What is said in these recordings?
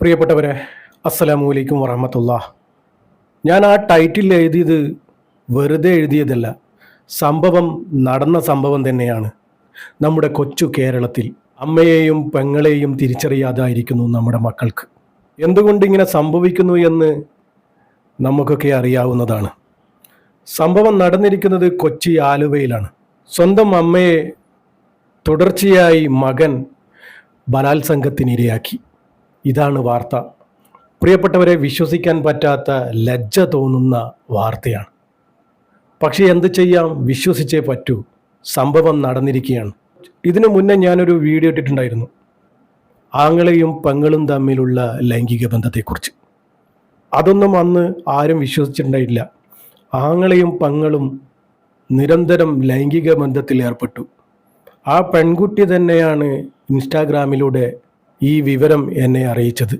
പ്രിയപ്പെട്ടവരെ അസ്സലാമു അലൈക്കും വറഹമത്തുള്ള ഞാൻ ആ ടൈറ്റിൽ എഴുതിയത് വെറുതെ എഴുതിയതല്ല സംഭവം നടന്ന സംഭവം തന്നെയാണ്. നമ്മുടെ കൊച്ചു കേരളത്തിൽ അമ്മയെയും പെങ്ങളെയും തിരിച്ചറിയാതായിരിക്കുന്നു നമ്മുടെ മക്കൾക്ക്. എന്തുകൊണ്ട് ഇങ്ങനെ സംഭവിക്കുന്നു എന്ന് നമുക്കൊക്കെ അറിയാവുന്നതാണ്. സംഭവം നടന്നിരിക്കുന്നത് കൊച്ചി ആലുവയിലാണ്. സ്വന്തം അമ്മയെ തുടർച്ചയായി മകൻ ബലാത്സംഗത്തിനിരയാക്കി. ഇതാണ് വാർത്ത. പ്രിയപ്പെട്ടവരെ വിശ്വസിക്കാൻ പറ്റാത്ത ലജ്ജ തോന്നുന്ന വാർത്തയാണ്. പക്ഷേ എന്ത് ചെയ്യാം? വിശ്വസിച്ചേ പറ്റൂ. സംഭവം നടന്നിരിക്കുകയാണ്. ഇതിനു മുന്നേ ഞാനൊരു വീഡിയോ ഇട്ടിട്ടുണ്ടായിരുന്നു. ആങ്ങളെയും പെങ്ങളും തമ്മിലുള്ള ലൈംഗിക ബന്ധത്തെക്കുറിച്ച്. അതൊന്നും അന്ന് ആരും വിശ്വസിച്ചിട്ടുണ്ടായില്ല ആങ്ങളെയും പെങ്ങളും നിരന്തരം ലൈംഗിക ബന്ധത്തിൽ ഏർപ്പെട്ടു. ആ പെൺകുട്ടി തന്നെയാണ് ഇൻസ്റ്റാഗ്രാമിലൂടെ ഈ വിവരം എന്നെ അറിയിച്ചത്.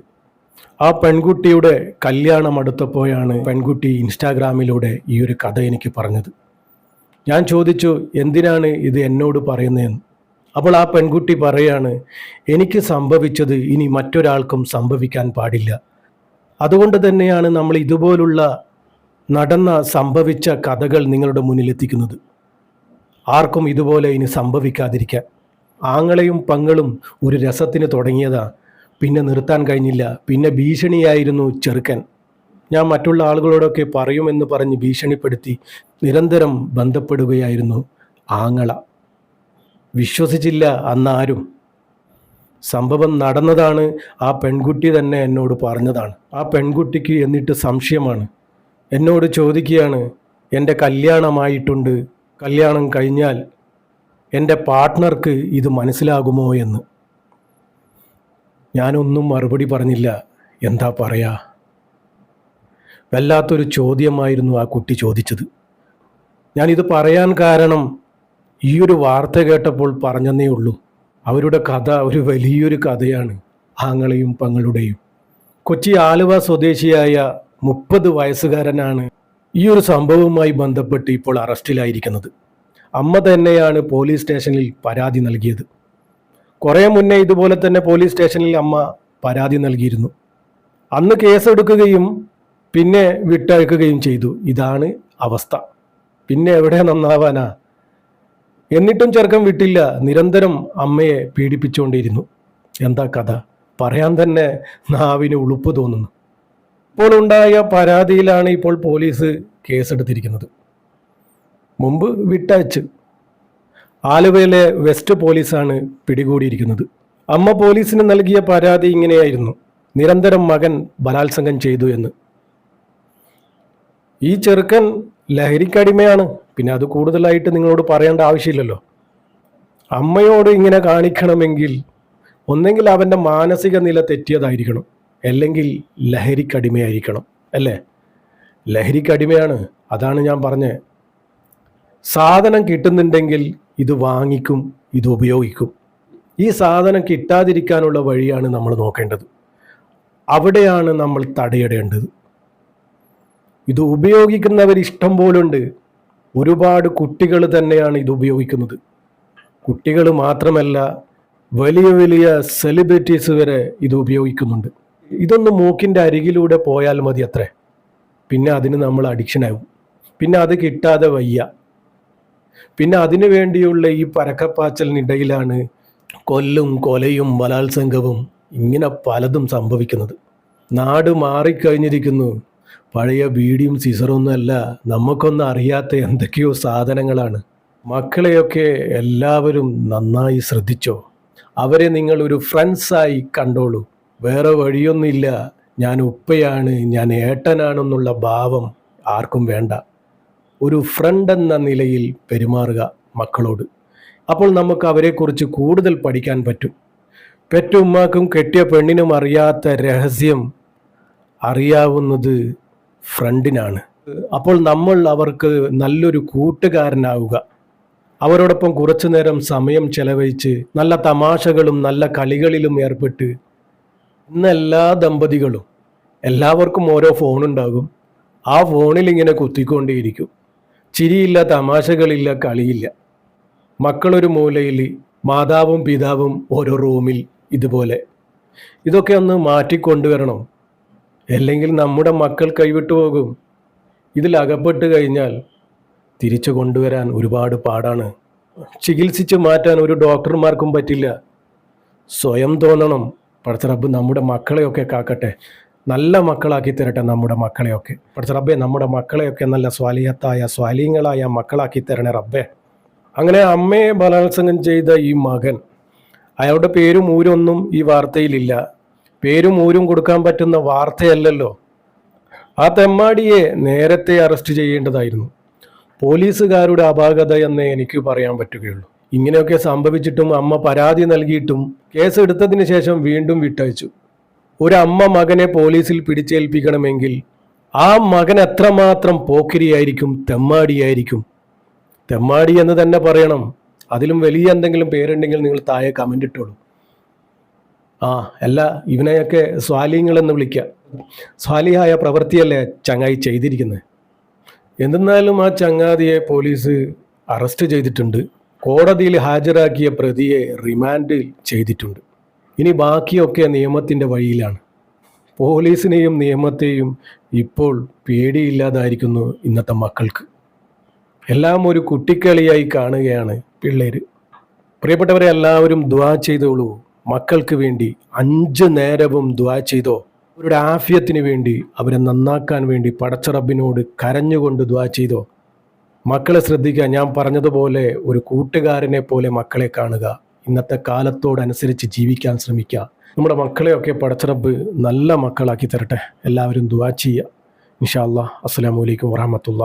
ആ പെൺകുട്ടിയുടെ കല്യാണം അടുത്തപ്പോഴാണ് പെൺകുട്ടി ഇൻസ്റ്റാഗ്രാമിലൂടെ ഈ ഒരു കഥ എനിക്ക് പറഞ്ഞത്. ഞാൻ ചോദിച്ചു എന്തിനാണ് ഇത് എന്നോട് പറയുന്നതെന്ന്? അപ്പോൾ ആ പെൺകുട്ടി പറയാണ് എനിക്ക് സംഭവിച്ചത് ഇനി മറ്റൊരാൾക്കും സംഭവിക്കാൻ പാടില്ല. അതുകൊണ്ട് തന്നെയാണ് നമ്മൾ ഇതുപോലുള്ള നടന്ന സംഭവിച്ച കഥകൾ നിങ്ങളുടെ മുന്നിലെത്തിക്കുന്നത്. ആർക്കും ഇതുപോലെ ഇനി സംഭവിക്കാതിരിക്കാൻ. ആങ്ങളെയും പങ്ങളും ഒരു രസത്തിന് തുടങ്ങിയതാ. പിന്നെ നിർത്താൻ കഴിഞ്ഞില്ല. പിന്നെ ഭീഷണിയായിരുന്നു ചെറുക്കൻ. ഞാൻ മറ്റുള്ള ആളുകളോടൊക്കെ പറയുമെന്ന് പറഞ്ഞ് ഭീഷണിപ്പെടുത്തി നിരന്തരം ബന്ധപ്പെടുകയായിരുന്നു ആങ്ങള. വിശ്വസിച്ചില്ല അന്നാരും. സംഭവം നടന്നതാണ് ആ പെൺകുട്ടി തന്നെ എന്നോട് പറഞ്ഞതാണ്. ആ പെൺകുട്ടിക്ക് എന്നിട്ട് സംശയമാണ്. എന്നോട് ചോദിക്കുകയാണ് എന്റെ കല്യാണമായിട്ടുണ്ട്. കല്യാണം കഴിഞ്ഞാൽ എന്റെ പാർട്ട്ണർക്ക് ഇത് മനസ്സിലാകുമോ എന്ന്. ഞാനൊന്നും മറുപടി പറഞ്ഞില്ല. എന്താ പറയാ? വല്ലാത്തൊരു ചോദ്യമായിരുന്നു ആ കുട്ടി ചോദിച്ചത്. ഞാനിത് പറയാൻ കാരണം ഈ ഒരു വാർത്ത കേട്ടപ്പോൾ പറഞ്ഞെന്നേ ഉള്ളൂ. അവരുടെ കഥ ഒരു വലിയൊരു കഥയാണ് ആങ്ങളെയും പങ്ങളുടെയും. കൊച്ചി ആലുവ സ്വദേശിയായ മുപ്പത് വയസ്സുകാരനാണ് ഈ ഒരു സംഭവവുമായി ബന്ധപ്പെട്ട് ഇപ്പോൾ അറസ്റ്റിലായിരിക്കുന്നത്. അമ്മ തന്നെയാണ് പോലീസ് സ്റ്റേഷനിൽ പരാതി നൽകിയത്. കുറേ മുന്നേ ഇതുപോലെ തന്നെ പോലീസ് സ്റ്റേഷനിൽ അമ്മ പരാതി നൽകിയിരുന്നു. അന്ന് കേസെടുക്കുകയും പിന്നെ വിട്ടയക്കുകയും ചെയ്തു. ഇതാണ് അവസ്ഥ. പിന്നെ എവിടെ നന്നാവാനാ? എന്നിട്ടും ചെറുക്കം വിട്ടില്ല. നിരന്തരം അമ്മയെ പീഡിപ്പിച്ചുകൊണ്ടിരുന്നു. എന്താ കഥ? പറയാൻ തന്നെ നാവിന് ഉളുപ്പ് തോന്നുന്നു. ഇപ്പോൾ ഉണ്ടായ പരാതിയിലാണ് ഇപ്പോൾ പോലീസ് കേസെടുത്തിരിക്കുന്നത്. മുമ്പ് വിട്ടയച്ച്. ആലുവയിലെ വെസ്റ്റ് പോലീസാണ് പിടികൂടിയിരിക്കുന്നത്. അമ്മ പോലീസിന് നൽകിയ പരാതി ഇങ്ങനെയായിരുന്നു. നിരന്തരം മകൻ ബലാത്സംഗം ചെയ്തു എന്ന്. ഈ ചെറുക്കൻ ലഹരിക്കടിമയാണ്. പിന്നെ അത് കൂടുതലായിട്ട് നിങ്ങളോട് പറയേണ്ട ആവശ്യമില്ലല്ലോ. അമ്മയോട് ഇങ്ങനെ കാണിക്കണമെങ്കിൽ ഒന്നെങ്കിൽ അവന്റെ മാനസിക നില തെറ്റിയതായിരിക്കണം. അല്ലെങ്കിൽ ലഹരിക്കടിമയായിരിക്കണം. അല്ലേ? ലഹരിക്കടിമയാണ്. അതാണ് ഞാൻ പറഞ്ഞത്. സാധനം കിട്ടുന്നുണ്ടെങ്കിൽ ഇത് വാങ്ങിക്കും ഇത് ഉപയോഗിക്കും. ഈ സാധനം കിട്ടാതിരിക്കാനുള്ള വഴിയാണ് നമ്മൾ നോക്കേണ്ടത്. അവിടെയാണ് നമ്മൾ തടയിടേണ്ടത്. ഇത് ഉപയോഗിക്കുന്നവർ ഇഷ്ടം പോലുണ്ട്. ഒരുപാട് കുട്ടികൾ തന്നെയാണ് ഇത് ഉപയോഗിക്കുന്നത്. കുട്ടികൾ മാത്രമല്ല വലിയ വലിയ സെലിബ്രിറ്റീസ് വരെ ഇത് ഉപയോഗിക്കുന്നുണ്ട്. ഇതൊന്ന് മൂക്കിന്റെ അരികിലൂടെ പോയാൽ മതി അത്രേ പിന്നെ അതിന് നമ്മൾ അഡിക്ഷനാകും പിന്നെ അത് കിട്ടാതെ വയ്യ. പിന്നെ അതിനു വേണ്ടിയുള്ള ഈ പരക്കപ്പാച്ചലിനിടയിലാണ് കൊല്ലും കൊലയും ബലാത്സംഗവും ഇങ്ങനെ പലതും സംഭവിക്കുന്നത്. നാട് മാറിക്കഴിഞ്ഞിരിക്കുന്നു. പഴയ ബീഡിയും സിസറൊന്നും അല്ല നമുക്കൊന്നും അറിയാത്ത എന്തൊക്കെയോ സാധനങ്ങളാണ്. മക്കളെയൊക്കെ എല്ലാവരും നന്നായി ശ്രദ്ധിച്ചോ? അവരെ നിങ്ങൾ ഒരു ഫ്രണ്ട്സായി കണ്ടോളൂ. വേറെ വഴിയൊന്നുമില്ല. ഞാൻ ഉപ്പയാണ് ഞാൻ ഏട്ടനാണെന്നുള്ള ഭാവം ആർക്കും വേണ്ട. ഒരു ഫ്രണ്ട് എന്ന നിലയിൽ പെരുമാറുക മക്കളോട്. അപ്പോൾ നമുക്ക് അവരെക്കുറിച്ച് കൂടുതൽ പഠിക്കാൻ പറ്റും. പെറ്റുമ്മക്കും കെട്ടിയ പെണ്ണിനും അറിയാത്ത രഹസ്യം അറിയാവുന്നത് ഫ്രണ്ടിനാണ് അപ്പോൾ നമ്മൾ അവർക്ക് നല്ലൊരു കൂട്ടുകാരനാവുക. അവരോടൊപ്പം കുറച്ചു നേരം സമയം ചെലവഴിച്ച് നല്ല തമാശകളും നല്ല കളികളിലും ഏർപ്പെട്ട് ഇന്ന് എല്ലാ ദമ്പതികളും എല്ലാവർക്കും ഓരോ ഫോണുണ്ടാകും ആ ഫോണിൽ ഇങ്ങനെ കുത്തിക്കൊണ്ടേയിരിക്കും. ചിരിയില്ല തമാശകളില്ല കളിയില്ല. മക്കളൊരു മൂലയിൽ മാതാവും പിതാവും ഓരോ റൂമിൽ ഇതുപോലെ. ഇതൊക്കെ ഒന്ന് മാറ്റിക്കൊണ്ടുവരണം. അല്ലെങ്കിൽ നമ്മുടെ മക്കൾ കൈവിട്ടു പോകും. ഇതിൽ അകപ്പെട്ട് കഴിഞ്ഞാൽ തിരിച്ചു കൊണ്ടുവരാൻ ഒരുപാട് പാടാണ്. ചികിത്സിച്ച് മാറ്റാൻ ഒരു ഡോക്ടർമാർക്കും പറ്റില്ല. സ്വയം തോന്നണം. പടത്തറബ് നമ്മുടെ മക്കളെയൊക്കെ കാക്കട്ടെ. നല്ല മക്കളാക്കി തരട്ടെ നമ്മുടെ മക്കളെയൊക്കെ. പഠിച്ച റബ്ബെ നമ്മുടെ മക്കളെയൊക്കെ നല്ല സ്വാലിയത്തായ സ്വാലീങ്ങളായ മക്കളാക്കി തരണേ റബ്ബെ. അങ്ങനെ അമ്മയെ ബലാത്സംഗം ചെയ്ത ഈ മകൻ അയാളുടെ പേരും ഊരൊന്നും ഈ വാർത്തയിലില്ല. പേരും ഊരും കൊടുക്കാൻ പറ്റുന്ന വാർത്തയല്ലല്ലോ. ആ തെമ്മാടിയെ നേരത്തെ അറസ്റ്റ് ചെയ്യേണ്ടതായിരുന്നു. പോലീസുകാരുടെ അപാകത എന്നേ എനിക്ക് പറയാൻ പറ്റുകയുള്ളൂ. ഇങ്ങനെയൊക്കെ സംഭവിച്ചിട്ടും അമ്മ പരാതി നൽകിയിട്ടും കേസ് എടുത്തതിന് ശേഷം വീണ്ടും വിട്ടയച്ചു. ഒരു അമ്മ മകനെ പോലീസിൽ പിടിച്ചേൽപ്പിക്കണമെങ്കിൽ ആ മകൻ എത്രമാത്രം പോക്കിരിയായിരിക്കും തെമ്മാടിയായിരിക്കും. തെമ്മാടി എന്ന് തന്നെ പറയണം. അതിലും വലിയ എന്തെങ്കിലും പേരുണ്ടെങ്കിൽ നിങ്ങൾ താഴെ കമന്റ് ഇട്ടോളൂ. ആ അല്ല ഇവനെയൊക്കെ സ്വാലിങ്ങൾ എന്ന് വിളിക്കുക സ്വാലിഹായ പ്രവൃത്തിയല്ലേ ചങ്ങായി ചെയ്തിരിക്കുന്നത്? എന്തെന്നാലും ആ ചങ്ങാതിയെ പോലീസ് അറസ്റ്റ് ചെയ്തിട്ടുണ്ട്. കോടതിയിൽ ഹാജരാക്കിയ പ്രതിയെ റിമാൻഡ് ചെയ്തിട്ടുണ്ട്. ഇനി ബാക്കിയൊക്കെ നിയമത്തിന്റെ വഴിയിലാണ്. പോലീസിനെയും നിയമത്തെയും ഇപ്പോൾ പേടിയില്ലാതായിരിക്കുന്നു ഇന്നത്തെ മക്കൾക്ക്. എല്ലാം ഒരു കുട്ടിക്കളിയായി കാണുകയാണ് പിള്ളേർ പ്രിയപ്പെട്ടവരെ എല്ലാവരും ദ്വാ ചെയ്തോളൂ. മക്കൾക്ക് വേണ്ടി അഞ്ച് നേരവും ദ്വാ ചെയ്തോ. അവരുടെ ആഫ്യത്തിന് വേണ്ടി അവരെ നന്നാക്കാൻ വേണ്ടി പടച്ചറബിനോട് കരഞ്ഞുകൊണ്ട് ദ്വാ ചെയ്തോ. മക്കളെ ശ്രദ്ധിക്കുക. ഞാൻ പറഞ്ഞതുപോലെ ഒരു കൂട്ടുകാരനെ പോലെ മക്കളെ കാണുക. ഇന്നത്തെ കാലത്തോടനുസരിച്ച് ജീവിക്കാൻ ശ്രമിക്കുക. നമ്മുടെ മക്കളെയൊക്കെ പടച്ചറബ് നല്ല മക്കളാക്കി തരട്ടെ. എല്ലാവരും ദുവാ ചെയ്യുക. ഇൻഷാ അല്ലാ അസ്സലാമു അലൈക്കും വറഹമത്തുള്ള